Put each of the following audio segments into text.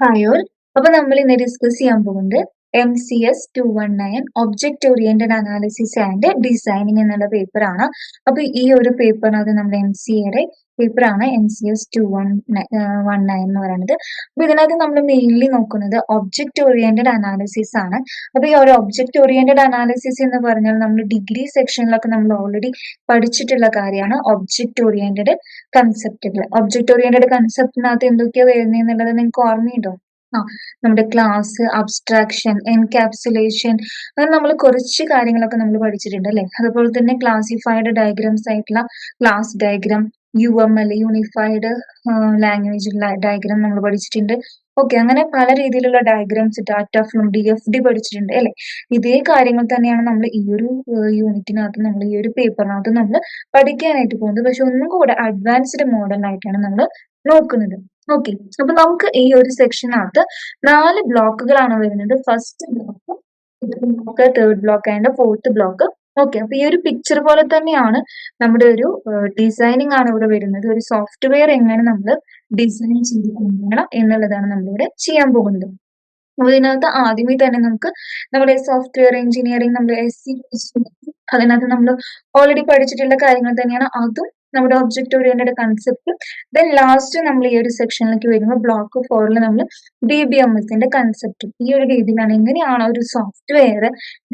Hi അപ്പൊ നമ്മൾ ഇന്ന് ഡിസ്കസ് ചെയ്യാൻ പോകുന്നത് M C S two one nine object oriented analysis and designing എന്നുള്ള പേപ്പറാണ് അപ്പൊ ഈ ഒരു പേപ്പറിനകത്ത് നമ്മുടെ എം സി എയുടെ പേപ്പറാണ് M C S two one one nine എന്ന് പറയുന്നത്. അപ്പൊ ഇതിനകത്ത് നമ്മൾ മെയിൻലി നോക്കുന്നത് ഒബ്ജക്റ്റ് ഓറിയന്റഡ് അനാലിസിസ് ആണ്. അപ്പൊ ഈ ഒരു ഒബ്ജക്റ്റ് ഓറിയന്റഡ് അനാലിസിസ് എന്ന് പറഞ്ഞാൽ നമ്മൾ ഡിഗ്രി സെക്ഷനിലൊക്കെ നമ്മൾ ഓൾറെഡി പഠിച്ചിട്ടുള്ള കാര്യമാണ് ഒബ്ജക്റ്റ് ഓറിയന്റഡ് കൺസെപ്റ്റുകൾ ഒബ്ജക്റ്റ് ഓറിയന്റഡ് കൺസെപ്റ്റിനകത്ത് എന്തൊക്കെയാ വരുന്നത് എന്നുള്ളത് നിങ്ങൾക്ക് ഓർമ്മയുണ്ടോ? നമ്മുടെ ക്ലാസ് അബ്സ്ട്രാക്ഷൻ എൻകാപ്സുലേഷൻ അങ്ങനെ നമ്മൾ കുറച്ച് കാര്യങ്ങളൊക്കെ നമ്മൾ പഠിച്ചിട്ടുണ്ട് അല്ലെ? അതുപോലെ തന്നെ ക്ലാസിഫൈഡ് ഡയഗ്രാംസ് ആയിട്ടുള്ള class diagram U M L unified language diagram നമ്മൾ പഠിച്ചിട്ടുണ്ട്. ഓക്കെ അങ്ങനെ പല രീതിയിലുള്ള diagrams data flow D F D പഠിച്ചിട്ടുണ്ട് അല്ലെ? ഇതേ കാര്യങ്ങൾ തന്നെയാണ് നമ്മൾ ഈ ഒരു യൂണിറ്റിനകത്ത് നമ്മൾ ഈ ഒരു പേപ്പറിനകത്ത് നമ്മൾ പഠിക്കാനായിട്ട് പോകുന്നത്. പക്ഷെ ഒന്നും കൂടെ അഡ്വാൻസ്ഡ് മോഡലായിട്ടാണ് നമ്മൾ നോക്കുന്നത്. ഓക്കെ അപ്പൊ നമുക്ക് ഈ ഒരു സെക്ഷനകത്ത് നാല് ബ്ലോക്കുകളാണ് വരുന്നത്. First block block third block and fourth block okay അപ്പൊ ഈ ഒരു പിക്ചർ പോലെ തന്നെയാണ് നമ്മുടെ ഒരു ഡിസൈനിങ് ആണ് ഇവിടെ വരുന്നത്. ഒരു സോഫ്റ്റ്വെയർ എങ്ങനെ നമ്മൾ ഡിസൈൻ ചെയ്ത് കൊണ്ടുവരണം എന്നുള്ളതാണ് നമ്മളിവിടെ ചെയ്യാൻ പോകുന്നത്. അതിനകത്ത് ആദ്യമേ തന്നെ നമുക്ക് നമ്മുടെ സോഫ്റ്റ്വെയർ എഞ്ചിനീയറിംഗ് നമ്മുടെ എസ് സി അതിനകത്ത് നമ്മൾ ഓൾറെഡി പഠിച്ചിട്ടുള്ള കാര്യങ്ങൾ തന്നെയാണ്. അതും നമ്മുടെ object oriented concept then last നമ്മൾ ഈ ഒരു സെക്ഷനിലേക്ക് വരുമ്പോൾ ബ്ലോക്ക് ഫോറിൽ നമ്മൾ ഡി ബി എം എസിന്റെ കൺസെപ്റ്റും ഈ ഒരു രീതിയിലാണ് എങ്ങനെയാണ് ഒരു സോഫ്റ്റ്വെയർ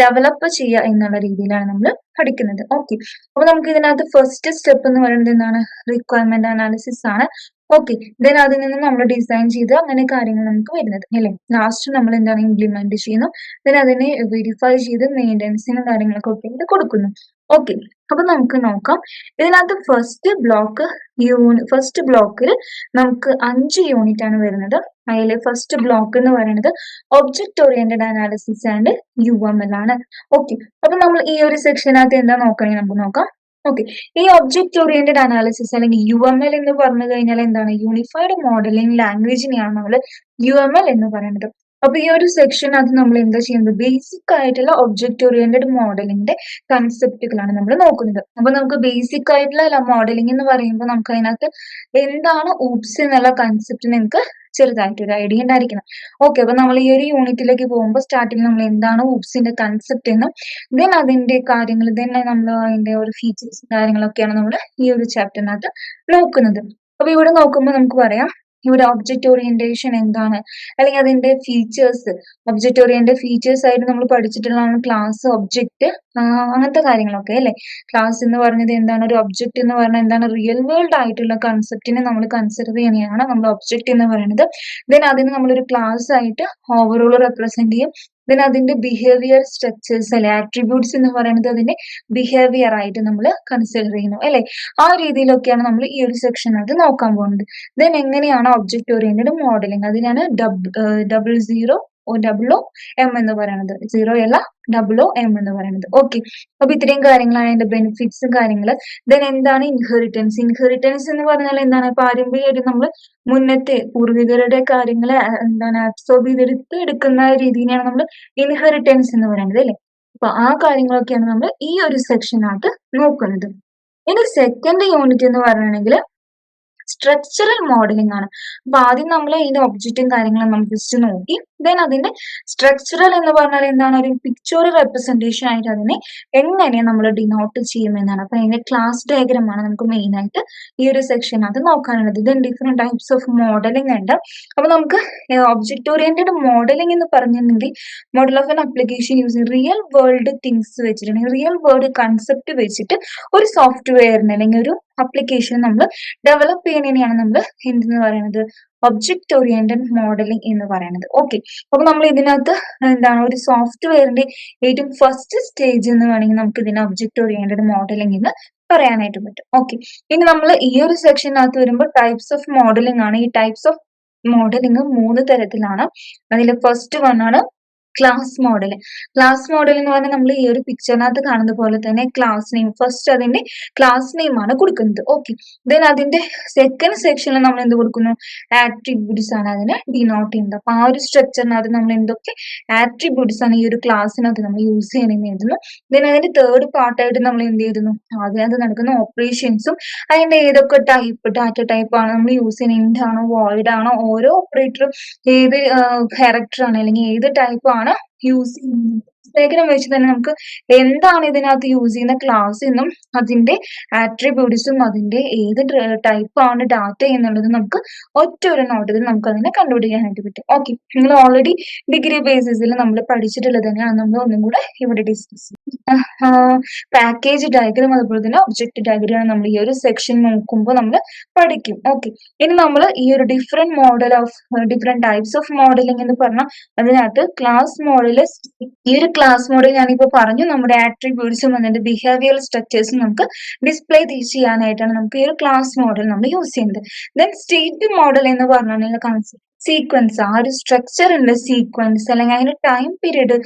ഡെവലപ്പ് ചെയ്യുക എന്നുള്ള രീതിയിലാണ് നമ്മൾ പഠിക്കുന്നത്. ഓക്കെ അപ്പൊ നമുക്ക് ഇതിനകത്ത് ഫസ്റ്റ് സ്റ്റെപ്പ് എന്ന് പറയുന്നത് എന്താണ്? റിക്വയർമെന്റ് അനാലിസിസ് ആണ്. ഓക്കെ ദെൻ അതിൽ നിന്ന് നമ്മൾ ഡിസൈൻ ചെയ്ത് അങ്ങനെ കാര്യങ്ങൾ നമുക്ക് വരുന്നത്. അല്ലേ? ലാസ്റ്റ് നമ്മൾ എന്താണ്? ഇംപ്ലിമെന്റ് ചെയ്യുന്നു. ദെൻ അതിനെ വെരിഫൈ ചെയ്ത് മെയിന്റെനൻസിനും കാര്യങ്ങളൊക്കെ ഒക്കെ കൊടുക്കുന്നു. ഓക്കെ അപ്പൊ നമുക്ക് നോക്കാം. ഇതിനകത്ത് ഫസ്റ്റ് ബ്ലോക്ക് യൂണി ഫസ്റ്റ് ബ്ലോക്കിൽ നമുക്ക് അഞ്ച് യൂണിറ്റ് ആണ് വരുന്നത്. അതിൽ ഫസ്റ്റ് ബ്ലോക്ക് എന്ന് പറയുന്നത് object oriented analysis and U M L ആണ്. ഓക്കെ അപ്പൊ നമ്മൾ ഈ ഒരു സെക്ഷനകത്ത് എന്താ നോക്കണമെങ്കിൽ നമുക്ക് നോക്കാം. ഓക്കെ ഈ ഒബ്ജക്ട് ഓറിയന്റഡ് അനാലിസിസ് അല്ലെങ്കിൽ യു എം എൽ എന്ന് പറഞ്ഞു കഴിഞ്ഞാൽ എന്താണ്? യൂണിഫൈഡ് മോഡലിംഗ് ലാംഗ്വേജിനെയാണ് നമ്മൾ യു എം എൽ എന്ന് പറയുന്നത്. അപ്പൊ ഈ ഒരു സെക്ഷൻ അത് നമ്മൾ എന്താ ചെയ്യുന്നത്? ബേസിക് ആയിട്ടുള്ള ഒബ്ജക്റ്റ് ഓറിയന്റഡ് മോഡലിന്റെ കൺസെപ്റ്റുകളാണ് നമ്മൾ നോക്കുന്നത്. അപ്പൊ നമുക്ക് ബേസിക് ആയിട്ടുള്ള മോഡലിംഗ് എന്ന് പറയുമ്പോൾ നമുക്ക് അതിനകത്ത് എന്താണ് ഊപ്സ് എന്നുള്ള കൺസെപ്റ്റ് നിങ്ങൾക്ക് ചെറുതായിട്ട് ഒരു ഐഡിയ ഉണ്ടായിരിക്കണം. ഓക്കെ അപ്പൊ നമ്മൾ ഈ ഒരു യൂണിറ്റിലേക്ക് പോകുമ്പോൾ സ്റ്റാർട്ടിങ് നമ്മൾ എന്താണ് ഊപ്സിന്റെ കൺസെപ്റ്റ് എന്നും ദെൻ അതിന്റെ കാര്യങ്ങൾ ദെൻ നമ്മൾ അതിന്റെ ഒരു ഫീച്ചേഴ്സും കാര്യങ്ങളൊക്കെയാണ് നമ്മൾ ഈ ഒരു ചാപ്റ്ററിനകത്ത് നോക്കുന്നത്. അപ്പൊ ഇവിടെ നോക്കുമ്പോൾ നമുക്ക് പറയാം ഇവിടെ ഒബ്ജക്റ്റ് ഓറിയന്റേഷൻ എന്താണ്? അല്ലെങ്കിൽ അതിന്റെ ഫീച്ചേഴ്സ് ഒബ്ജക്റ്റ് ഓറിയന്റഡ് ഫീച്ചേഴ്സ് ആയിട്ട് നമ്മൾ പഠിച്ചിട്ടുള്ളതാണ് ക്ലാസ് ഒബ്ജക്റ്റ് അങ്ങനത്തെ കാര്യങ്ങളൊക്കെ അല്ലെ? ക്ലാസ് എന്ന് പറഞ്ഞത് എന്താണ്? ഒരു ഒബ്ജക്റ്റ് എന്ന് പറഞ്ഞാൽ എന്താണ്? റിയൽ വേൾഡ് ആയിട്ടുള്ള കൺസെപ്റ്റിനെ നമ്മൾ കൺസിഡർ ചെയ്യുന്നതാണ് നമ്മൾ ഒബ്ജക്റ്റ് എന്ന് പറയുന്നത്. ദെൻ അതിന് നമ്മളൊരു ക്ലാസ് ആയിട്ട് ഓവറോൾ റെപ്രസെന്റ് ചെയ്യും. ദെൻ അതിന്റെ ബിഹേവിയർ സ്ട്രക്ചേഴ്സ് അല്ലെ ആട്രിബ്യൂട്ട്സ് എന്ന് പറയുന്നത് അതിന്റെ ബിഹേവിയർ ആയിട്ട് നമ്മൾ കൺസിഡർ ചെയ്യുന്നു അല്ലെ? ആ രീതിയിലൊക്കെയാണ് നമ്മൾ ഈ ഒരു സെക്ഷനകത്ത് നോക്കാൻ പോകുന്നത്. ദെൻ എങ്ങനെയാണ് ഒബ്ജക്റ്റ് ഓറിയന്റഡ് മോഡലിംഗ് അതിനാണ് ഡബ് ഡബിൾ സീറോ ഒ എം എന്ന് പറയുന്നത് സീറോ അല്ല ഡബിൾ ഒ എം എന്ന് പറയുന്നത് ഓക്കെ അപ്പൊ ഇത്രയും കാര്യങ്ങളാണ് അതിന്റെ ബെനിഫിറ്റ്സും കാര്യങ്ങൾ ദെൻ എന്താണ് ഇൻഹെറിറ്റൻസ് ഇൻഹെറിറ്റൻസ് എന്ന് പറഞ്ഞാൽ എന്താണ്? പാരമ്പര്യമായിട്ട് നമ്മൾ മുന്നത്തെ പൂർവികരുടെ കാര്യങ്ങളെ എന്താണ് അബ്സോർബ് ചെയ്തെടുത്ത് എടുക്കുന്ന രീതിയിലാണ് നമ്മൾ ഇൻഹെറിറ്റൻസ് എന്ന് പറയുന്നത് അല്ലെ? അപ്പൊ ആ കാര്യങ്ങളൊക്കെയാണ് നമ്മൾ ഈ ഒരു സെക്ഷനകത്ത് നോക്കുന്നത്. ഇനി സെക്കൻഡ് യൂണിറ്റ് എന്ന് പറയുകയാണെങ്കിൽ സ്ട്രക്ചറൽ മോഡലിംഗ് ആണ്. അപ്പൊ ആദ്യം നമ്മൾ ഇതിന്റെ ഒബ്ജക്റ്റും കാര്യങ്ങളും നമ്മൾ ജസ്റ്റ് നോക്കി. ദെൻ അതിന്റെ സ്ട്രക്ചറൽ എന്ന് പറഞ്ഞാൽ എന്താണ്? ഒരു പിക്ചോറൽ റെപ്രസെന്റേഷൻ ആയിട്ട് അതിനെ എങ്ങനെ നമ്മൾ ഡിനോട്ട് ചെയ്യുമെന്നാണ്. അപ്പൊ അതിന്റെ ക്ലാസ് ഡയഗ്രാം ആണ് നമുക്ക് മെയിൻ ആയിട്ട് ഈ ഒരു സെക്ഷനകത്ത് നോക്കാനുള്ളത്. Then different types of modelling ഉണ്ട്. അപ്പൊ നമുക്ക് ഒബ്ജക്ട് ഓറിയന്റഡ് മോഡലിംഗ് എന്ന് പറഞ്ഞിട്ടുണ്ടെങ്കിൽ model of an application use real world things വെച്ചിട്ടുണ്ടെങ്കിൽ റിയൽ വേൾഡ് കൺസെപ്റ്റ് വെച്ചിട്ട് ഒരു സോഫ്റ്റ്വെയറിന് അല്ലെങ്കിൽ ഒരു അപ്ലിക്കേഷൻ നമ്മൾ ഡെവലപ്പ് ചെയ്യുന്നതിനെയാണ് നമ്മൾ എന്തെന്ന് പറയുന്നത്? ഒബ്ജക്റ്റ് ഓറിയന്റഡ് മോഡലിംഗ് എന്ന് പറയുന്നത്. ഓക്കെ അപ്പൊ നമ്മൾ ഇതിനകത്ത് എന്താണ് ഒരു സോഫ്റ്റ്വെയറിന്റെ ഏറ്റവും ഫസ്റ്റ് സ്റ്റേജ് എന്ന് വേണമെങ്കിൽ നമുക്ക് ഇതിനെ ഒബ്ജക്റ്റ് ഓറിയന്റഡ് മോഡലിംഗ് എന്ന് പറയാനായിട്ട് പറ്റും. ഓക്കെ ഇനി നമ്മൾ ഈ ഒരു സെക്ഷനകത്ത് വരുമ്പോൾ ടൈപ്സ് ഓഫ് മോഡലിംഗ് ആണ്. ഈ ടൈപ്സ് ഓഫ് മോഡലിംഗ് മൂന്ന് തരത്തിലാണ്. അതിൽ ഫസ്റ്റ് വൺ ആണ് ക്ലാസ് മോഡൽ ക്ലാസ് മോഡൽ എന്ന് പറഞ്ഞാൽ നമ്മൾ ഈ ഒരു പിക്ചറിനകത്ത് കാണുന്ന പോലെ തന്നെ ക്ലാസ് നെയിം ഫസ്റ്റ് അതിന്റെ ക്ലാസ് നെയിം ആണ് കൊടുക്കുന്നത്. ഓക്കെ ദെൻ അതിന്റെ സെക്കൻഡ് സെക്ഷനിൽ നമ്മൾ എന്ത് കൊടുക്കുന്നു? ആട്രിബ്യൂട്ട്സ് ആണ് അതിനെ ഡിനോട്ട് ചെയ്യുന്നത്. അപ്പൊ ആ ഒരു സ്ട്രക്ചറിനകത്ത് നമ്മൾ എന്തൊക്കെ ആട്രിബ്യൂട്ട്സ് ആണ് ഈ ഒരു ക്ലാസ്സിനകത്ത് നമ്മൾ യൂസ് ചെയ്യണമെന്ന് എഴുതുന്നു. ദെൻ അതിന്റെ തേർഡ് പാർട്ടായിട്ട് നമ്മൾ എന്ത് ചെയ്യുന്നു അതിനകത്ത് നടക്കുന്ന ഓപ്പറേഷൻസും അതിന്റെ ഏതൊക്കെ ടൈപ്പ് ഡാറ്റ ടൈപ്പ് ആണ് നമ്മൾ യൂസ് ചെയ്യുന്നത്? ആണോ വോയിഡ് ആണോ? ഓരോ ഓപ്പറേറ്ററും ഏത് ക്യാരക്ടർ ആണ് അല്ലെങ്കിൽ ഏത് ടൈപ്പ് ആണ് യൂസ് ചെയ്യുന്നത് ഡയഗ്രാം വെച്ച് തന്നെ നമുക്ക് എന്താണ് ഇതിനകത്ത് യൂസ് ചെയ്യുന്ന ക്ലാസ് എന്നും അതിന്റെ ആട്രിബ്യൂട്ട്സും അതിന്റെ ഏത് ടൈപ്പ് ആണ് ഡാറ്റ എന്നുള്ളത് നമുക്ക് ഒറ്റ ഒരു നോട്ടത്തിൽ നമുക്ക് അതിനെ കണ്ടുപിടിക്കാനായിട്ട് പറ്റും. ഓക്കെ നിങ്ങൾ ഓൾറെഡി ഡിഗ്രി ബേസിസിൽ നമ്മൾ പഠിച്ചിട്ടുള്ളത് തന്നെയാണ് നമ്മൾ ഒന്നും കൂടെ ഇവിടെ ഡിസ്കസ് പാക്കേജ് ഡയഗ്രം അതുപോലെ തന്നെ ഒബ്ജക്റ്റ് ഡയഗ്രാം നമ്മൾ ഈ ഒരു സെക്ഷൻ നോക്കുമ്പോൾ നമ്മൾ പഠിക്കും. ഓക്കെ ഇനി നമ്മൾ ഈ ഒരു different model of different types of modelling എന്ന് പറഞ്ഞാൽ അതിനകത്ത് ക്ലാസ് മോഡൽ ഈ ഒരു ക്ലാസ് മോഡൽ ഞാനിപ്പോൾ പറഞ്ഞു നമ്മുടെ ആട്രിബ്യൂട്ട്സും അതിന്റെ ബിഹേവിയർ സ്ട്രക്ചേഴ്സും നമുക്ക് ഡിസ്പ്ലേ ചെയ്യാനായിട്ടാണ് നമുക്ക് ഈ ഒരു ക്ലാസ് മോഡൽ നമ്മൾ യൂസ് ചെയ്യുന്നത്. ദെൻ സ്റ്റേറ്റ് മോഡൽ എന്ന് പറഞ്ഞാൽ കൺസെപ്റ്റ് സീക്വൻസ് ആ ഒരു സ്ട്രക്ചറിന്റെ സീക്വൻസ് അല്ലെങ്കിൽ അതിന്റെ ടൈം പീരീഡ്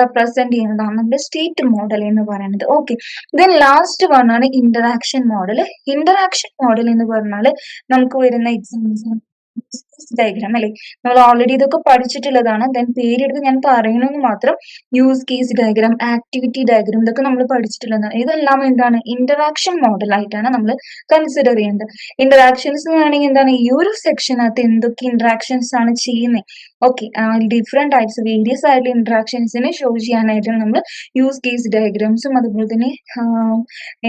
റെപ്രസെന്റ് ചെയ്യുന്നതാണ് നമ്മുടെ സ്റ്റേറ്റ് മോഡൽ എന്ന് പറയുന്നത്. ഓക്കെ ദെൻ ലാസ്റ്റ് പറഞ്ഞാണ് ഇന്ററാക്ഷൻ മോഡൽ ഇന്ററാക്ഷൻ മോഡൽ എന്ന് പറഞ്ഞാൽ നമുക്ക് വരുന്ന എക്സാമ്പിൾസ് ഡയഗ്രാം അല്ലെ? നമ്മൾ ഓൾറെഡി ഇതൊക്കെ പഠിച്ചിട്ടുള്ളതാണ്. ദെൻ പേരെടുത്ത് ഞാൻ പറയണമെന്ന് മാത്രം use case diagram activity diagram ഇതൊക്കെ നമ്മൾ പഠിച്ചിട്ടുള്ളതാണ്. ഇതെല്ലാം എന്താണ്? ഇന്ററാക്ഷൻ മോഡൽ ആയിട്ടാണ് നമ്മൾ കൺസിഡർ ചെയ്യേണ്ടത്. ഇന്ററാക്ഷൻസ് എന്ന് പറയുകയാണെങ്കിൽ എന്താണ്? ഈ ഒരു സെക്ഷനകത്ത് എന്തൊക്കെ ഇന്ററാക്ഷൻസ് ആണ് ചെയ്യുന്നത് ഓക്കെ ഡിഫറെന്റ് ടൈപ്സ് വേരിയസ് ആയിട്ടുള്ള ഇൻട്രാക്ഷൻസിനെ ഷോ ചെയ്യാനായിട്ടാണ് നമ്മൾ യൂസ് കേസ് ഡയഗ്രാംസും അതുപോലെ തന്നെ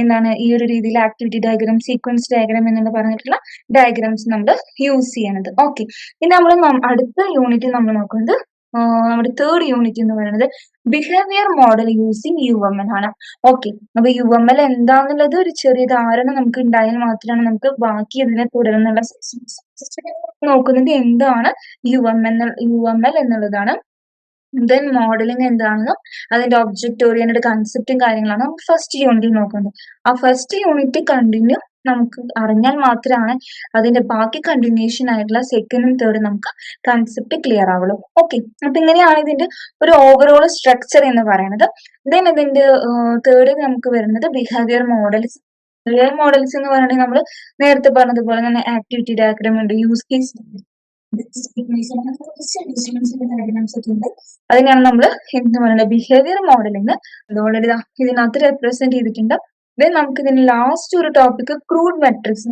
എന്താണ് ഈ ഒരു രീതിയിൽ ആക്ടിവിറ്റി ഡയഗ്രാം സീക്വൻസ് ഡയഗ്രാം എന്നുള്ള പറഞ്ഞിട്ടുള്ള ഡയഗ്രാംസ് നമ്മൾ യൂസ് ചെയ്യണത്. ഓക്കെ ഇനി നമ്മൾ അടുത്ത യൂണിറ്റ് നമ്മൾ നോക്കുന്നത് നമ്മുടെ തേർഡ് യൂണിറ്റ് എന്ന് പറയുന്നത് behaviour model using U M L ആണ്. ഓക്കെ അപ്പൊ യു എം എൽ എന്താന്നുള്ളത് ഒരു ചെറിയ ധാരണ നമുക്ക് ഉണ്ടായാൽ മാത്രമാണ് നമുക്ക് ബാക്കി അതിനെ തുടരുന്നുള്ള നോക്കുന്നത് എന്താണ് U M L U M L എന്നുള്ളതാണ്. ദെൻ മോഡലിംഗ് എന്താണെന്നും അതിന്റെ ഒബ്ജക്ട് ഓറിയന്റഡ് കൺസെപ്റ്റും കാര്യങ്ങളാണ്. നമ്മൾ ഫസ്റ്റ് യൂണിറ്റിൽ നോക്കുന്നത്. ആ ഫസ്റ്റ് യൂണിറ്റ് കണ്ടിന്യൂ നമുക്ക് അറിഞ്ഞാൽ മാത്രമാണ് അതിന്റെ ബാക്കി കണ്ടിന്യൂഷൻ ആയിട്ടുള്ള സെക്കൻഡും തേർഡും നമുക്ക് കൺസെപ്റ്റ് ക്ലിയർ ആവുള്ളൂ. ഓക്കെ അപ്പൊ ഇങ്ങനെയാണ് ഇതിന്റെ ഒരു ഓവറോൾ സ്ട്രക്ചർ എന്ന് പറയുന്നത്. ദെൻ ഇതിന്റെ തേർഡ് നമുക്ക് വരുന്നത് ബിഹേവിയർ മോഡൽസ് ബിഹേവിയർ മോഡൽസ് എന്ന് പറയുന്നത് നമ്മൾ നേരത്തെ പറഞ്ഞതുപോലെ തന്നെ ആക്ടിവിറ്റി ഡയഗ്രാം ഉണ്ട് യൂസ് കേസ് അതിനാണ് നമ്മൾ എന്ത് പറയുന്നത്? ബിഹേവിയർ മോഡലിംഗ് അതുപോലെ ഇതിനകത്ത് റെപ്രസെന്റ് ചെയ്തിട്ടുണ്ട്. ദെൻ നമുക്ക് ഇതിന് ലാസ്റ്റ് ഒരു ടോപ്പിക് ക്രൂഡ് മെട്രിക്സ്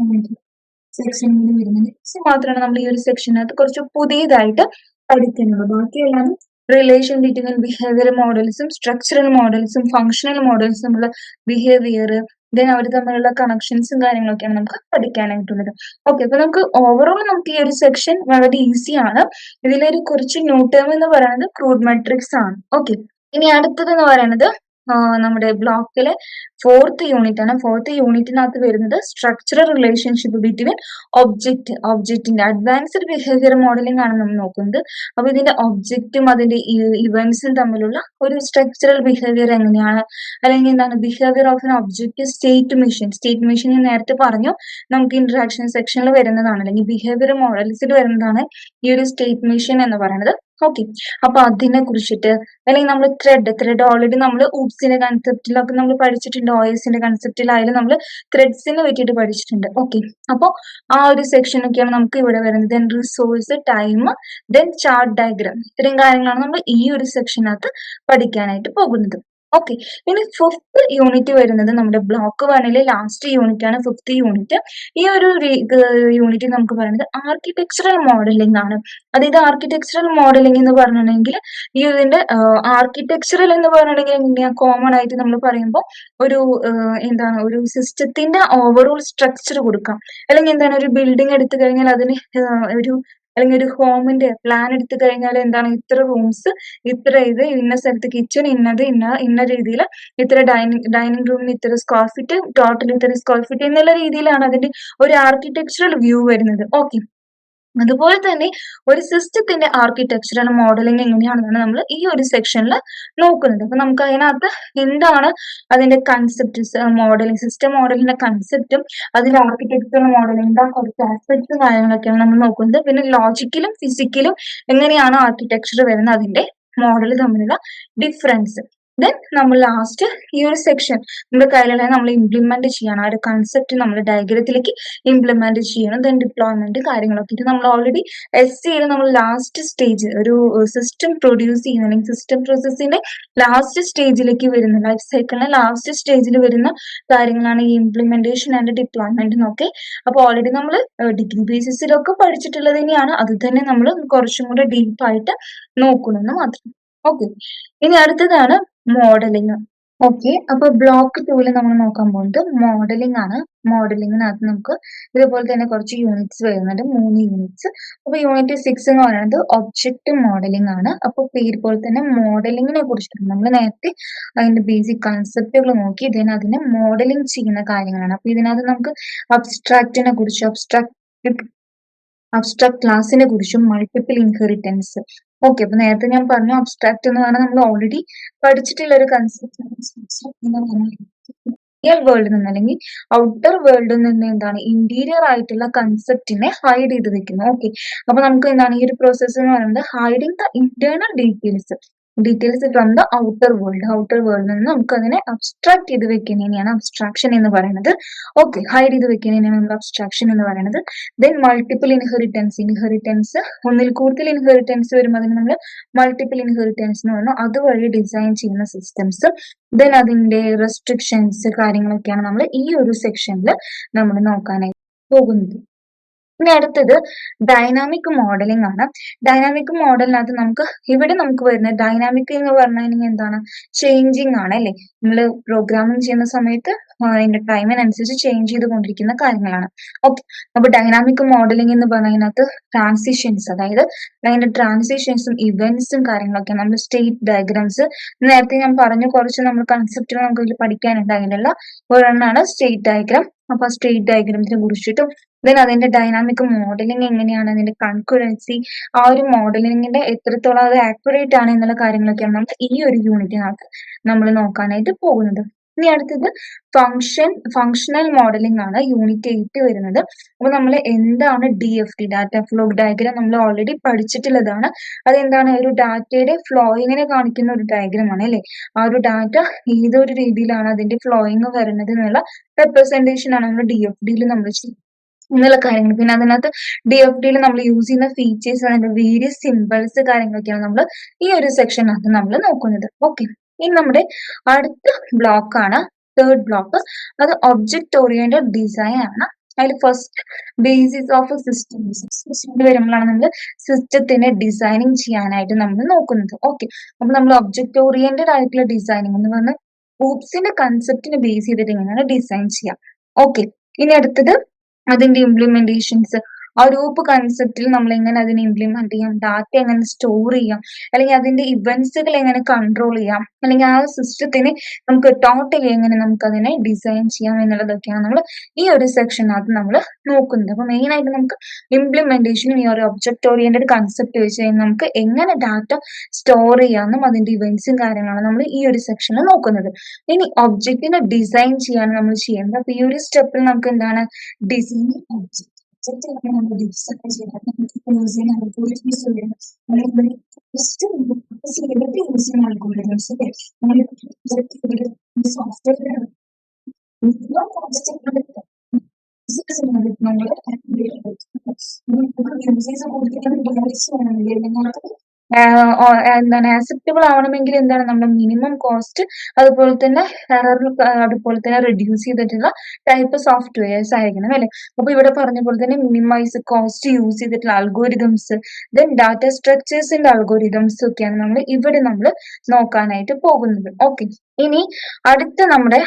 സെക്ഷനിൽ വരുന്നത്. മാത്രമാണ് നമ്മൾ ഈ ഒരു സെക്ഷനകത്ത് കുറച്ച് പുതിയതായിട്ട് പഠിക്കുന്നത്. ബാക്കിയെല്ലാം റിലേഷൻ ബിറ്റ്വീൻ ബിഹേവിയർ മോഡൽസും സ്ട്രക്ചറൽ മോഡൽസും ഫങ്ഷണൽ മോഡൽസും ഉള്ള ബിഹേവിയർ ദെൻ അവർ തമ്മിലുള്ള കണക്ഷൻസും കാര്യങ്ങളൊക്കെയാണ് നമുക്ക് പഠിക്കാനായിട്ടുള്ളത്. ഓക്കെ അപ്പൊ നമുക്ക് ഓവറോൾ നമുക്ക് ഈ ഒരു സെക്ഷൻ വളരെ ഈസിയാണ് ഇതിലൊരു കുറച്ച് ന്യൂ ടേം എന്ന് പറയുന്നത് ക്രൂഡ് മെട്രിക്സ് ആണ്. ഓക്കെ ഇനി അടുത്തത് എന്ന് പറയുന്നത് നമ്മുടെ ബ്ലോക്കിലെ ഫോർത്ത് യൂണിറ്റ് ആണ്. ഫോർത്ത് യൂണിറ്റിനകത്ത് വരുന്നത് സ്ട്രക്ചറൽ റിലേഷൻഷിപ്പ് ബിറ്റ്വീൻ ഒബ്ജക്റ്റ് ഒബ്ജക്റ്റിന്റെ അഡ്വാൻസ്ഡ് ബിഹേവിയർ മോഡലിംഗ് ആണ് നമ്മൾ നോക്കുന്നത്. അപ്പൊ ഇതിന്റെ ഒബ്ജക്റ്റും അതിന്റെ ഇവന്റ്സും തമ്മിലുള്ള ഒരു സ്ട്രക്ചറൽ ബിഹേവിയർ എങ്ങനെയാണ്? അല്ലെങ്കിൽ എന്താണ് behaviour of an object state machine state machine ഞാൻ നേരത്തെ പറഞ്ഞു നമുക്ക് ഇന്ററാക്ഷൻ സെക്ഷനിൽ വരുന്നതാണ്. അല്ലെങ്കിൽ ബിഹേവിയർ മോഡൽസിൽ വരുന്നതാണ് ഈ ഒരു സ്റ്റേറ്റ് മിഷൻ എന്ന് പറയുന്നത്. ഓക്കെ അപ്പൊ അതിനെ കുറിച്ചിട്ട് അല്ലെങ്കിൽ നമ്മൾ ത്രെഡ് ത്രെഡ് ഓൾറെഡി നമ്മൾ ഊപ്സിന്റെ കൺസെപ്റ്റിലൊക്കെ നമ്മൾ പഠിച്ചിട്ടുണ്ട് ഓയസിന്റെ കൺസെപ്റ്റിലായാലും നമ്മൾ ത്രെഡ്സിനെ പറ്റിയിട്ട് പഠിച്ചിട്ടുണ്ട്. ഓക്കെ അപ്പോൾ ആ ഒരു സെക്ഷൻ ഒക്കെയാണ് നമുക്ക് ഇവിടെ വരുന്നത്. Then resource time then chart diagram ഇത്രയും കാര്യങ്ങളാണ് നമ്മൾ ഈ ഒരു സെക്ഷനകത്ത് പഠിക്കാനായിട്ട് പോകുന്നത്. ഓക്കെ ഇനി ഫിഫ്ത്ത് യൂണിറ്റ് വരുന്നത് നമ്മുടെ ബ്ലോക്ക് വണ്ണിലെ ലാസ്റ്റ് യൂണിറ്റ് ആണ് ഫിഫ്ത്ത് യൂണിറ്റ് ഈ ഒരു യൂണിറ്റ് നമുക്ക് പറയുന്നത് ആർക്കിടെക്ചറൽ മോഡലിംഗ് ആണ്. അതായത് ആർക്കിടെക്ചറൽ മോഡലിംഗ് എന്ന് പറഞ്ഞിട്ടുണ്ടെങ്കിൽ ഈ ഇതിന്റെ ആർക്കിടെക്ചറൽ എന്ന് പറഞ്ഞിട്ടുണ്ടെങ്കിൽ കോമൺ ആയിട്ട് നമ്മൾ പറയുമ്പോൾ ഒരു എന്താണ് ഒരു സിസ്റ്റത്തിന്റെ ഓവറോൾ സ്ട്രക്ചർ കൊടുക്കാം. അല്ലെങ്കിൽ എന്താണ് ഒരു ബിൽഡിംഗ് എടുത്തു കഴിഞ്ഞാൽ അതിന് ഒരു അല്ലെങ്കിൽ ഒരു ഹോമിന്റെ പ്ലാൻ എടുത്തു കഴിഞ്ഞാൽ എന്താണ് ഇത്ര റൂംസ് ഇത്ര ഇത് ഇന്ന സ്ഥലത്ത് കിച്ചൺ ഇന്നത് ഇന്ന ഇന്ന രീതിയിൽ ഇത്ര ഡൈനിങ് ഡൈനിങ് റൂമിന് ഇത്ര സ്ക്വയർ ഫീറ്റ് ടോട്ടൽ ഇത്ര സ്ക്വയർ ഫീറ്റ് എന്നുള്ള രീതിയിലാണ് അതിന്റെ ഒരു ആർക്കിടെക്ചറൽ വ്യൂ വരുന്നത്. ഓക്കെ അതുപോലെ തന്നെ ഒരു സിസ്റ്റത്തിന്റെ ആർക്കിടെക്ചറാണ് മോഡലിംഗ് എങ്ങനെയാണെന്നാണ് നമ്മൾ ഈ ഒരു സെക്ഷനിൽ നോക്കുന്നത്. അപ്പൊ നമുക്ക് അതിനകത്ത് എന്താണ് അതിന്റെ കൺസെപ്റ്റ് മോഡലിംഗ് സിസ്റ്റം മോഡലിന്റെ കൺസെപ്റ്റും അതിന്റെ ആർക്കിടെക്ചർ മോഡലിംഗ് കുറച്ച് ആസ്പെക്ട്സും കാര്യങ്ങളൊക്കെയാണ് നമ്മൾ നോക്കുന്നത്. പിന്നെ ലോജിക്കലും ഫിസിക്കലും എങ്ങനെയാണ് ആർക്കിടെക്ചർ വരുന്നത് അതിന്റെ മോഡൽ തമ്മിലുള്ള ഡിഫറൻസ് ദെൻ നമ്മൾ ലാസ്റ്റ് ഈ ഒരു സെക്ഷൻ നമ്മുടെ കയ്യിലുള്ള നമ്മൾ ഇംപ്ലിമെന്റ് ചെയ്യണം. ആ ഒരു കൺസെപ്റ്റ് നമ്മൾ ഡയഗ്രത്തിലേക്ക് ഇംപ്ലിമെന്റ് ചെയ്യണം. ദെൻ ഡിപ്ലോയ്മെന്റ് കാര്യങ്ങളൊക്കെ ഇത് നമ്മൾ ഓൾറെഡി എസ് സിയിൽ നമ്മൾ ലാസ്റ്റ് സ്റ്റേജ് ഒരു സിസ്റ്റം പ്രൊഡ്യൂസ് ചെയ്യുന്ന അല്ലെങ്കിൽ സിസ്റ്റം പ്രോസസ്സിന്റെ ലാസ്റ്റ് സ്റ്റേജിലേക്ക് വരുന്ന ലൈഫ് സൈക്കിളിന്റെ ലാസ്റ്റ് സ്റ്റേജിൽ വരുന്ന കാര്യങ്ങളാണ് ഈ ഇംപ്ലിമെന്റേഷൻ ആൻഡ് ഡിപ്ലോയ്മെന്റ് എന്നൊക്കെ അപ്പോൾ ഓൾറെഡി നമ്മൾ ഡിഗ്രി ബേസിസിലൊക്കെ പഠിച്ചിട്ടുള്ളത് തന്നെയാണ്. അത് തന്നെ നമ്മൾ കുറച്ചും കൂടെ ഡീപ്പായിട്ട് നോക്കണമെന്ന് മാത്രം. ഓക്കെ ഇനി അടുത്തതാണ് മോഡലിംഗ് ഓക്കെ അപ്പൊ ബ്ലോക്ക് ടൂവിൽ നമ്മൾ നോക്കാൻ പോകുന്നത് മോഡലിംഗ് ആണ്. മോഡലിംഗിനകത്ത് നമുക്ക് ഇതുപോലെ തന്നെ കുറച്ച് യൂണിറ്റ്സ് വരുന്നുണ്ട്. മൂന്ന് യൂണിറ്റ്സ് അപ്പൊ യൂണിറ്റ് സിക്സ് എന്ന് പറയുന്നത് ഒബ്ജക്റ്റ് മോഡലിംഗ് ആണ്. അപ്പൊ പേര് പോലെ തന്നെ മോഡലിംഗിനെ കുറിച്ചിട്ട് നമ്മൾ നേരത്തെ അതിന്റെ ബേസിക് കൺസെപ്റ്റുകൾ നോക്കി. ഇതിന് അതിനെ മോഡലിംഗ് ചെയ്യുന്ന കാര്യങ്ങളാണ്. അപ്പൊ ഇതിനകത്ത് നമുക്ക് അബ്സ്ട്രാക്റ്റിനെ കുറിച്ച് അബ്സ്ട്രാക്ട് അബ്സ്ട്രാക്ട് ക്ലാസിനെ കുറിച്ചും മൾട്ടിപ്പിൾ ഇൻഹെറിറ്റൻസ് ഓക്കെ അപ്പൊ നേരത്തെ ഞാൻ പറഞ്ഞു അബ്സ്ട്രാക്ട് എന്ന് പറഞ്ഞാൽ നമ്മൾ ഓൾറെഡി പഠിച്ചിട്ടുള്ള ഒരു കൺസെപ്റ്റ് റിയൽ വേൾഡിൽ നിന്ന് അല്ലെങ്കിൽ ഔട്ടർ വേൾഡിൽ നിന്ന് എന്താണ്? ഇന്റീരിയർ ആയിട്ടുള്ള കൺസെപ്റ്റിനെ ഹൈഡ് ചെയ്ത് വെക്കുന്നു. ഓക്കെ അപ്പൊ നമുക്ക് എന്താണ്? ഈ ഒരു പ്രോസസ്സ് എന്ന് പറയുന്നത് hiding the internal details details the outer world outer വേൾഡിൽ നിന്ന് നമുക്ക് അതിനെ അബ്സ്ട്രാക്ട് ചെയ്ത് വെക്കുന്നതിനെയാണ് അബ്സ്ട്രാക്ഷൻ എന്ന് പറയുന്നത്. ഓക്കെ ഹൈഡ് ചെയ്ത് വെക്കുന്നതിനെയാണ് നമ്മൾ അബ്സ്ട്രാക്ഷൻ എന്ന് പറയുന്നത്. ദെൻ മൾട്ടിപ്പിൾ ഇൻഹെറിറ്റൻസ് ഇൻഹെറിറ്റൻസ് ഒന്നിൽ കൂടുതൽ ഇൻഹെറിറ്റൻസ് വരുമ്പോൾ അതിന് നമ്മൾ മൾട്ടിപ്പിൾ ഇൻഹെറിറ്റൻസ് എന്ന് പറഞ്ഞു. അതുവഴി ഡിസൈൻ ചെയ്യുന്ന സിസ്റ്റംസ് ദെൻ അതിന്റെ റെസ്ട്രിക്ഷൻസ് കാര്യങ്ങളൊക്കെയാണ് നമ്മൾ ഈ ഒരു സെക്ഷനിൽ നമ്മൾ നോക്കാനായി പോകുന്നത്. ഇനി അടുത്തത് ഡൈനാമിക് മോഡലിംഗ് ആണ്. ഡൈനാമിക് മോഡലിനകത്ത് നമുക്ക് ഇവിടെ നമുക്ക് വരുന്ന ഡൈനാമിക് എന്ന് പറഞ്ഞാൽ എന്താണ്? ചേഞ്ചിങ് ആണ് അല്ലെ? നമ്മൾ പ്രോഗ്രാമിംഗ് ചെയ്യുന്ന സമയത്ത് അതിന്റെ ടൈമിനനുസരിച്ച് ചേഞ്ച് ചെയ്തുകൊണ്ടിരിക്കുന്ന കാര്യങ്ങളാണ്. ഓക്കെ അപ്പൊ ഡൈനാമിക് മോഡലിംഗ് എന്ന് പറഞ്ഞതിനകത്ത് ട്രാൻസിഷൻസ് അതായത് അതിന്റെ ട്രാൻസിഷൻസും ഇവന്റ്സും കാര്യങ്ങളൊക്കെ നമ്മൾ സ്റ്റേറ്റ് ഡയഗ്രാംസ് നേരത്തെ ഞാൻ പറഞ്ഞു കുറച്ച് നമ്മൾ കൺസെപ്റ്റുകൾ നമുക്ക് ഇതിൽ പഠിക്കാനുണ്ട്. അതിനുള്ള ഒരെണ്ണമാണ് സ്റ്റേറ്റ് ഡയഗ്രാം അപ്പൊ സ്റ്റേറ്റ് ഡയഗ്രാമത്തിനെ കുറിച്ചിട്ടും ദെൻ അതിന്റെ ഡൈനാമിക് മോഡലിംഗ് എങ്ങനെയാണ് അതിന്റെ കൺകുറൻസി ആ ഒരു മോഡലിംഗിന്റെ എത്രത്തോളം അത് ആക്യുറേറ്റ് ആണ് എന്നുള്ള കാര്യങ്ങളൊക്കെയാണ് നമ്മൾ ഈ ഒരു യൂണിറ്റിനകത്ത് നമ്മൾ നോക്കാനായിട്ട് പോകുന്നത്. ഇനി അടുത്തത് ഫങ്ഷൻ ഫങ്ഷണൽ മോഡലിംഗ് ആണ്. യൂണിറ്റ് എയ്റ്റ് വരുന്നത്. അപ്പൊ നമ്മൾ എന്താണ് D F T data flow diagram നമ്മൾ ഓൾറെഡി പഠിച്ചിട്ടുള്ളതാണ്. അതെന്താണ്? ഒരു ഡാറ്റയുടെ ഫ്ലോയിങ്ങിനെ കാണിക്കുന്ന ഒരു ഡയഗ്രാം ആണ് അല്ലെ? ആ ഒരു ഡാറ്റ ഏതൊരു രീതിയിലാണ് അതിന്റെ ഫ്ലോയിങ് വരുന്നത് എന്നുള്ള റെപ്രസെന്റേഷൻ ആണ് നമ്മൾ ഡി എഫ് ഡിയിൽ നമ്മൾ എന്നുള്ള കാര്യങ്ങൾ. പിന്നെ അതിനകത്ത് ഡി എഫ് ഡിയിൽ നമ്മൾ യൂസ് ചെയ്യുന്ന ഫീച്ചേഴ്സ് അതിന്റെ വേരിയസ് സിമ്പിൾസ് കാര്യങ്ങളൊക്കെയാണ് നമ്മൾ ഈ ഒരു സെക്ഷനകത്ത് നമ്മൾ നോക്കുന്നത്. ഓക്കെ ഇനി നമ്മുടെ അടുത്ത ബ്ലോക്ക് ആണ് തേർഡ് ബ്ലോക്ക് അത് ഒബ്ജക്ട് ഓറിയന്റഡ് ഡിസൈൻ ആണ്. അതിൽ first basis of system system വരുമ്പോഴാണ് നമ്മൾ സിസ്റ്റത്തിനെ ഡിസൈനിങ് ചെയ്യാനായിട്ട് നമ്മൾ നോക്കുന്നത്. ഓക്കെ അപ്പൊ നമ്മൾ ഒബ്ജക്ട് ഓറിയന്റഡ് ആയിട്ടുള്ള ഡിസൈനിങ് എന്ന് പറഞ്ഞാൽ ഊപ്സിന്റെ കൺസെപ്റ്റിനെ ബേസ് ചെയ്തിട്ട് എങ്ങനെയാണ് ഡിസൈൻ ചെയ്യാം ഓക്കെ ഇനി അടുത്തത് അതിന്റെ ഇംപ്ലിമെന്റേഷൻസ് ആ ഒരു ഗ്രൂപ്പ് കൺസെപ്റ്റിൽ നമ്മൾ എങ്ങനെ അതിനെ ഇംപ്ലിമെന്റ് ചെയ്യാം ഡാറ്റ എങ്ങനെ സ്റ്റോർ ചെയ്യാം അല്ലെങ്കിൽ അതിന്റെ ഇവന്റ്സുകൾ എങ്ങനെ കൺട്രോൾ ചെയ്യാം അല്ലെങ്കിൽ ആ സിസ്റ്റത്തിനെ നമുക്ക് ടോട്ടലി എങ്ങനെ നമുക്ക് അതിനെ ഡിസൈൻ ചെയ്യാം എന്നുള്ളതൊക്കെയാണ് നമ്മൾ ഈ ഒരു സെക്ഷനകത്ത് നമ്മൾ നോക്കുന്നത്. അപ്പൊ മെയിൻ ആയിട്ട് നമുക്ക് ഇംപ്ലിമെന്റേഷനും ഈ ഒരു ഒബ്ജക്ട് ഓറിയന്റഡ് കൺസെപ്റ്റ് വെച്ച് കഴിഞ്ഞാൽ നമുക്ക് എങ്ങനെ ഡാറ്റ സ്റ്റോർ ചെയ്യാമെന്നും അതിന്റെ ഇവന്റ്സും കാര്യങ്ങളാണ് നമ്മൾ ഈ ഒരു സെക്ഷനിൽ നോക്കുന്നത്. ഇനി ഒബ്ജക്റ്റിനെ ഡിസൈൻ ചെയ്യാൻ നമ്മൾ ചെയ്യുന്നത് അപ്പൊ ഈ ഒരു സ്റ്റെപ്പിൽ നമുക്ക് എന്താണ്? Design object ഒബ്ജക്റ്റ് നമ്മൾ ഡിസൈൻ ചെയ്യാൻ യൂസ് ചെയ്യുന്ന അൽഗോരിതംസ് നമ്മൾ ഫസ്റ്റ് സിലബസ് യൂസ് ചെയ്യുന്ന അൽഗോരിതംസ് നമ്മൾ സോഫ്റ്റ്വെയർ നമ്മൾ എന്താണ് ആക്സെപ്റ്റബിൾ ആവണമെങ്കിൽ എന്താണ് നമ്മുടെ മിനിമം കോസ്റ്റ് അതുപോലെ തന്നെ എറർ അതുപോലെ തന്നെ റെഡ്യൂസ് ചെയ്തിട്ടുള്ള ടൈപ്പ് സോഫ്റ്റ്വെയർസ് ആയിരിക്കണം അല്ലെ? അപ്പൊ ഇവിടെ പറഞ്ഞ പോലെ തന്നെ മിനിമൈസ് കോസ്റ്റ് യൂസ് ചെയ്തിട്ടുള്ള അൽഗോരിതംസ് ദെൻ ഡാറ്റ സ്ട്രക്ചേഴ്സിന്റെ അൽഗോരിതംസ് ഒക്കെയാണ് നമ്മൾ ഇവിടെ നമ്മൾ നോക്കാനായിട്ട് പോകുന്നത്. ഓക്കെ ഇനി അടുത്ത നമ്മുടെ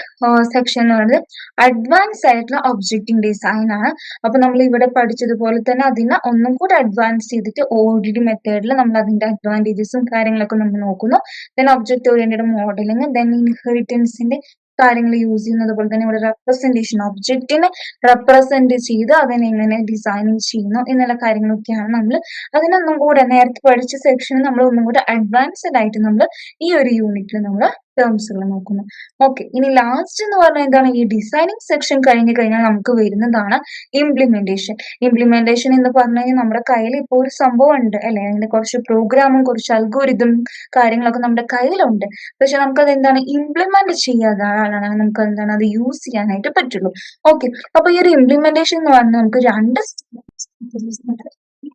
സെക്ഷൻ എന്ന് പറയുന്നത് അഡ്വാൻസ് ആയിട്ടുള്ള ഒബ്ജക്റ്റിംഗ് ഡിസൈൻ ആണ്. അപ്പൊ നമ്മൾ ഇവിടെ പഠിച്ചതുപോലെ തന്നെ അതിനെ ഒന്നും കൂടെ അഡ്വാൻസ് ചെയ്തിട്ട് ഓൾറെഡി മെത്തേഡിൽ നമ്മൾ അതിന്റെ അഡ്വാന്റേജസും കാര്യങ്ങളൊക്കെ നമ്മൾ നോക്കുന്നു. Then object oriented modelling then ഇൻഹെറിറ്റൻസിന്റെ കാര്യങ്ങൾ യൂസ് ചെയ്യുന്നത് പോലെ തന്നെ ഇവിടെ റെപ്രസെന്റേഷൻ ഒബ്ജക്റ്റിനെ റെപ്രസെന്റ് ചെയ്ത് അതിനെ എങ്ങനെ ഡിസൈനിങ് ചെയ്യുന്നു എന്നുള്ള കാര്യങ്ങളൊക്കെയാണ് നമ്മൾ അതിനൊന്നും കൂടെ നേരത്തെ പഠിച്ച സെക്ഷൻ നമ്മൾ ഒന്നും കൂടെ അഡ്വാൻസ്ഡ് ആയിട്ട് നമ്മൾ ഈ ഒരു യൂണിറ്റിൽ നമ്മൾ ടേംസുകൾ നോക്കുന്നു. ഓക്കെ. ഇനി ലാസ്റ്റ് എന്ന് പറഞ്ഞാൽ എന്താണ് ഈ ഡിസൈനിങ് സെക്ഷൻ കഴിഞ്ഞ് കഴിഞ്ഞാൽ നമുക്ക് വരുന്നതാണ് ഇംപ്ലിമെന്റേഷൻ. ഇംപ്ലിമെന്റേഷൻ എന്ന് പറഞ്ഞു കഴിഞ്ഞാൽ നമ്മുടെ കയ്യിൽ ഇപ്പോൾ ഒരു സംഭവം ഉണ്ട് അല്ലെ? അതിന്റെ കുറച്ച് പ്രോഗ്രാമും കുറച്ച് അൽഗോരിതും കാര്യങ്ങളൊക്കെ നമ്മുടെ കയ്യിലുണ്ട്. പക്ഷെ നമുക്കത് എന്താണ് ഇംപ്ലിമെന്റ് ചെയ്യാതാണ് നമുക്ക് എന്താണ് അത് യൂസ് ചെയ്യാനായിട്ട് പറ്റുള്ളൂ. ഓക്കെ. അപ്പൊ ഈ ഒരു ഇംപ്ലിമെന്റേഷൻ എന്ന് പറഞ്ഞാൽ നമുക്ക് രണ്ട്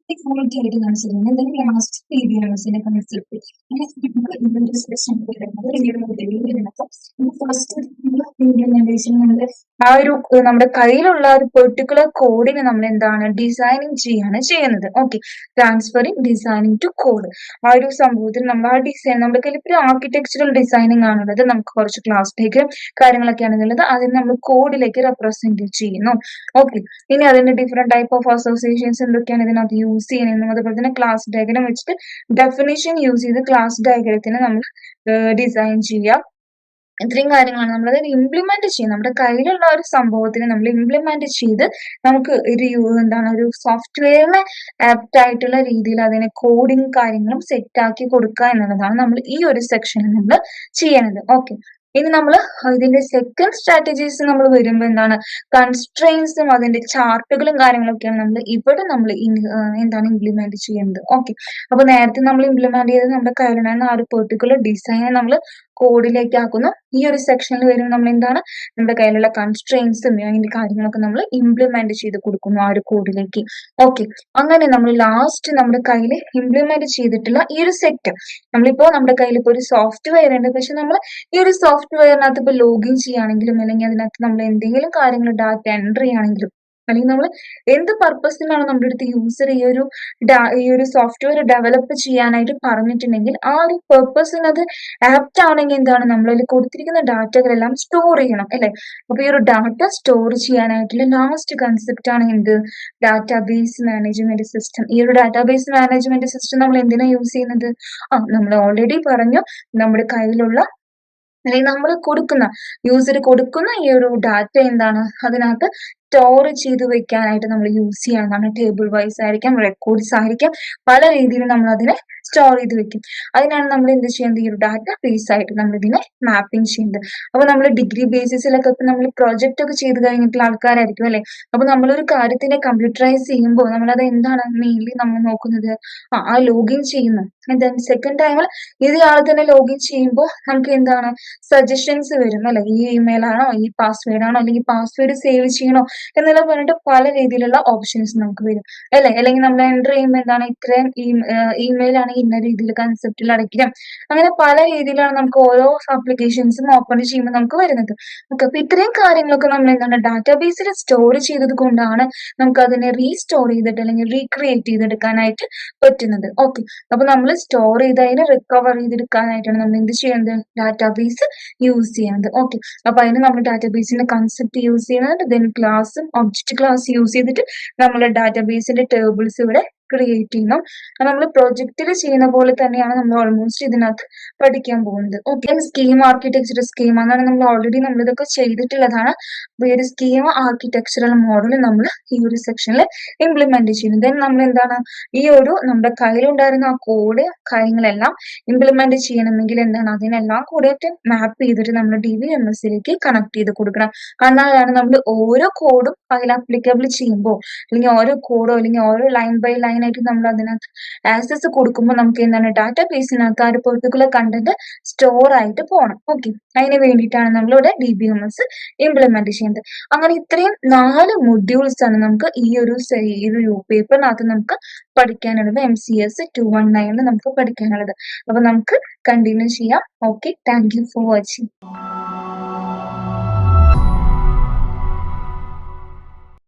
എന്തെങ്കിലും ആ ഒരു നമ്മുടെ കയ്യിലുള്ള ഒരു പെർട്ടിക്കുലർ കോഡിനെ നമ്മൾ എന്താണ് ഡിസൈനിങ് ചെയ്യാണ് ചെയ്യുന്നത്. Okay transferring designing to code ആ ഒരു സംഭവത്തിൽ നമ്മൾ ആ ഡിസൈൻ നമ്മുടെ കയ്യിൽ ഇപ്പോൾ ആർക്കിടെക്ചറൽ ഡിസൈനിങ് ആണുള്ളത്. നമുക്ക് കുറച്ച് ക്ലാസ്സിലേക്ക് കാര്യങ്ങളൊക്കെയാണ് ഉള്ളത് അതിന് നമ്മൾ കോഡിലേക്ക് റെപ്രസെന്റ് ചെയ്യുന്നു. ഓക്കെ ഇനി അതിന്റെ ഡിഫറെന്റ് ടൈപ്പ് ഓഫ് അസോസിയേഷൻസ് എന്തൊക്കെയാണ് ഇതിനകത്ത് യൂസ് ചെയ്യുന്നതെന്നും അതുപോലെ തന്നെ ക്ലാസ് ഡയഗ്രം വെച്ചിട്ട് ഡെഫിനേഷൻ യൂസ് ചെയ്ത് ക്ലാസ് ഡയഗ്രത്തിന് നമ്മൾ ഡിസൈൻ ചെയ്യാം. ഇത്രയും കാര്യങ്ങളാണ് നമ്മളത് ഇംപ്ലിമെന്റ് ചെയ്യും നമ്മുടെ കയ്യിലുള്ള ഒരു സംഭവത്തിനെ നമ്മൾ ഇംപ്ലിമെന്റ് ചെയ്ത് നമുക്ക് ഒരു എന്താണ് ഒരു സോഫ്റ്റ്വെയറിന് ആപ്റ്റ് ആയിട്ടുള്ള രീതിയിൽ അതിനെ കോഡിങ് കാര്യങ്ങളും സെറ്റ് ആക്കി കൊടുക്കുക എന്നുള്ളതാണ് നമ്മൾ ഈ ഒരു സെക്ഷനിൽ നമ്മൾ ചെയ്യണത്. ഓക്കെ ഇനി നമ്മൾ ഇതിന്റെ സെക്കൻഡ് സ്ട്രാറ്റജീസ് നമ്മൾ വരുമ്പോൾ എന്താണ്? കൺസ്ട്രെയിൻസും അതിന്റെ ചാർട്ടുകളും കാര്യങ്ങളൊക്കെയാണ് നമ്മൾ ഇവിടെ നമ്മൾ എന്താണ് ഇംപ്ലിമെന്റ് ചെയ്യുന്നത് ഓക്കെ അപ്പൊ നേരത്തെ നമ്മൾ ഇംപ്ലിമെന്റ് ചെയ്തത് നമ്മുടെ കയ്യിലുണ്ടായിരുന്ന ആ ഒരു പെർട്ടിക്കുലർ ഡിസൈനെ നമ്മൾ കോഡിലേക്ക് ആക്കുന്നു ഈ ഒരു സെക്ഷനിൽ വരുമ്പോൾ നമ്മൾ എന്താണ് നമ്മുടെ കയ്യിലുള്ള കൺസ്ട്രെയിൻസും അതിന്റെ കാര്യങ്ങളൊക്കെ നമ്മൾ ഇംപ്ലിമെന്റ് ചെയ്ത് കൊടുക്കുന്നു ആ ഒരു കോഡിലേക്ക് ഓക്കെ അങ്ങനെ നമ്മൾ ലാസ്റ്റ് നമ്മുടെ കയ്യിൽ ഇംപ്ലിമെന്റ് ചെയ്തിട്ടുള്ള ഈ ഒരു സെറ്റ് നമ്മളിപ്പോ നമ്മുടെ കയ്യിൽ ഇപ്പോൾ ഒരു സോഫ്റ്റ്വെയർ ഉണ്ട്. പക്ഷെ നമ്മൾ ഈ ഒരു സോഫ്റ്റ്വെയറിനകത്ത് ഇപ്പോൾ ലോഗിൻ ചെയ്യുകയാണെങ്കിലും അല്ലെങ്കിൽ അതിനകത്ത് നമ്മൾ എന്തെങ്കിലും കാര്യങ്ങൾ ഡാറ്റ എൻട്രി ചെയ്യുകയാണെങ്കിലും അല്ലെങ്കിൽ നമ്മൾ എന്ത് പർപ്പസിനാണ് നമ്മുടെ അടുത്ത് യൂസർ ഈ ഒരു ഈ ഒരു സോഫ്റ്റ്വെയർ ഡെവലപ്പ് ചെയ്യാനായിട്ട് പറഞ്ഞിട്ടുണ്ടെങ്കിൽ ആ ഒരു പർപ്പസിന് അത് ആപ്റ്റ് ആണെങ്കിൽ എന്താണ്? നമ്മളിൽ കൊടുത്തിരിക്കുന്ന ഡാറ്റകളെല്ലാം സ്റ്റോർ ചെയ്യണം അല്ലെ? അപ്പൊ ഈ ഒരു ഡാറ്റ സ്റ്റോർ ചെയ്യാനായിട്ടുള്ള ലാസ്റ്റ് കൺസെപ്റ്റ് ആണ് എന്ത്? ഡാറ്റാബേസ് മാനേജ്മെന്റ് സിസ്റ്റം ഈ ഒരു ഡാറ്റാബേസ് മാനേജ്മെന്റ് സിസ്റ്റം നമ്മൾ എന്തിനാ യൂസ് ചെയ്യുന്നത്? ആ നമ്മൾ ഓൾറെഡി പറഞ്ഞു നമ്മുടെ കയ്യിലുള്ള അല്ലെങ്കിൽ നമ്മൾ കൊടുക്കുന്ന യൂസർ കൊടുക്കുന്ന ഈ ഒരു ഡാറ്റ എന്താണ്? അതിനകത്ത് സ്റ്റോർ ചെയ്ത് വെക്കാനായിട്ട് നമ്മൾ യൂസ് ചെയ്യാവുന്നതാണ്. ടേബിൾ വൈസ് ആയിരിക്കാം റെക്കോർഡ്സ് ആയിരിക്കാം. പല രീതിയിൽ നമ്മൾ അതിനെ സ്റ്റോർ ചെയ്ത് വെക്കും. അതിനാണ് നമ്മൾ എന്ത് ചെയ്യുന്നത് ഈ ഒരു ഡാറ്റ ബേസ് ആയിട്ട് നമ്മൾ ഇതിനെ മാപ്പിംഗ് ചെയ്യുന്നത് അപ്പൊ നമ്മൾ ഡിഗ്രി ബേസിസിലൊക്കെ ഇപ്പൊ നമ്മൾ പ്രൊജക്റ്റ് ഒക്കെ ചെയ്ത് കഴിഞ്ഞിട്ടുള്ള ആൾക്കാരായിരിക്കും അല്ലെ? അപ്പൊ നമ്മളൊരു കാര്യത്തിനെ കമ്പ്യൂട്ടറൈസ് ചെയ്യുമ്പോൾ നമ്മളത് എന്താണ് മെയിൻലി നമ്മൾ നോക്കുന്നത്? ആ ലോഗിൻ ചെയ്യുന്നു. സെക്കൻഡ് ടൈമിൽ ഇതേ ആൾ തന്നെ ലോഗിൻ ചെയ്യുമ്പോൾ നമുക്ക് എന്താണ്? സജഷൻസ് വരും അല്ലെ? ഈ ഇമെയിൽ ആണോ? ഈ പാസ്വേഡ് ആണോ? അല്ലെങ്കിൽ പാസ്വേഡ് സേവ് ചെയ്യണോ? എന്നെല്ലാം പറഞ്ഞിട്ട് പല രീതിയിലുള്ള ഓപ്ഷൻസ് നമുക്ക് വരും. അല്ലെ? അല്ലെങ്കിൽ നമ്മൾ എന്റർ ചെയ്യുമ്പോൾ എന്താണ്? ഇത്രയും ഇമെയിൽ ആണെങ്കിൽ ഇന്ന രീതിയിൽ കൺസെപ്റ്റിൽ അടയ്ക്കാം. അങ്ങനെ പല രീതിയിലാണ് നമുക്ക് ഓരോ ആപ്ലിക്കേഷൻസും ഓപ്പൺ ചെയ്യുമ്പോൾ നമുക്ക് വരുന്നത്. ഓക്കെ അപ്പൊ ഇത്രയും കാര്യങ്ങളൊക്കെ നമ്മൾ എന്താണ് ഡാറ്റാബേസിൽ സ്റ്റോർ ചെയ്തത് കൊണ്ടാണ് നമുക്ക് അതിനെ റീസ്റ്റോർ ചെയ്തിട്ട് അല്ലെങ്കിൽ റീക്രിയേറ്റ് ചെയ്തെടുക്കാനായിട്ട് പറ്റുന്നത്. ഓക്കെ അപ്പൊ നമ്മൾ സ്റ്റോർ ചെയ്ത് അതിനെ റിക്കവർ ചെയ്തെടുക്കാനായിട്ടാണ് നമ്മൾ എന്ത് ചെയ്യുന്നത് ഡാറ്റാബേസ് യൂസ് ചെയ്യുന്നത് ഓക്കെ അപ്പൊ അതിന് നമ്മൾ ഡാറ്റാബേസിന്റെ കൺസെപ്റ്റ് യൂസ് ചെയ്യുന്നത് ദെൻ ക്ലാസ്സും ഒബ്ജക്റ്റ് ക്ലാസ് യൂസ് ചെയ്തിട്ട് നമ്മൾ ഡാറ്റാബേസിന്റെ ടേബിൾസ് ഇവിടെ ക്രിയേറ്റ് ചെയ്യണം. നമ്മൾ പ്രൊജക്റ്റിൽ ചെയ്യുന്ന പോലെ തന്നെയാണ് നമ്മൾ ഓൾമോസ്റ്റ് ഇതിനകത്ത് പഠിക്കാൻ പോകുന്നത്. ഓക്കെ സ്കീം ആർക്കിടെക്ചർ സ്കീം അങ്ങനെ നമ്മൾ ഓൾറെഡി നമ്മൾ ഇതൊക്കെ ചെയ്തിട്ടുള്ളതാണ്. അപ്പൊ ഈ ഒരു സ്കീം ആർക്കിടെക്ചറൽ മോഡൽ നമ്മൾ ഈ ഒരു സെക്ഷനിൽ ഇംപ്ലിമെന്റ് ചെയ്യുന്നു. ദെൻ നമ്മൾ എന്താണ് ഈ ഒരു നമ്മുടെ കയ്യിലുണ്ടായിരുന്ന ആ കോഡ് കാര്യങ്ങളെല്ലാം ഇംപ്ലിമെന്റ് ചെയ്യണമെങ്കിൽ എന്താണ് അതിനെല്ലാം കൂടിയിട്ട് മാപ്പ് ചെയ്തിട്ട് നമ്മൾ ഡി വി എം എസിലേക്ക് കണക്ട് ചെയ്ത് കൊടുക്കണം. എന്നാലാണ് നമ്മൾ ഓരോ കോഡും അതിൽ അപ്ലിക്കബിൾ ചെയ്യുമ്പോൾ അല്ലെങ്കിൽ ഓരോ കോഡോ അല്ലെങ്കിൽ ഓരോ ലൈൻ ബൈ ലൈൻ ആയിട്ട് നമ്മൾ അതിനകത്ത് ആക്സസ് കൊടുക്കുമ്പോൾ നമുക്ക് എന്താണ് ഡാറ്റാ ബേസിനകത്ത് ആ ഒരു പെർട്ടിക്കുലർ കണ്ടന്റ് സ്റ്റോർ ആയിട്ട് പോകണം ഓക്കെ അതിന് വേണ്ടിയിട്ടാണ് നമ്മളിവിടെ D B M S implement ചെയ്യുന്നത്. അങ്ങനെ ഇത്രയും നാല് മൊഡ്യൂൾസ് ആണ് നമുക്ക് ഈ ഒരു ഈ ഒരു പേപ്പറിനകത്ത് നമുക്ക് പഠിക്കാനുള്ളത്. M C S two one നയനിൽ നമുക്ക് പഠിക്കാനുള്ളത്. അപ്പൊ നമുക്ക് കണ്ടിന്യൂ ചെയ്യാം. Okay thank you for watching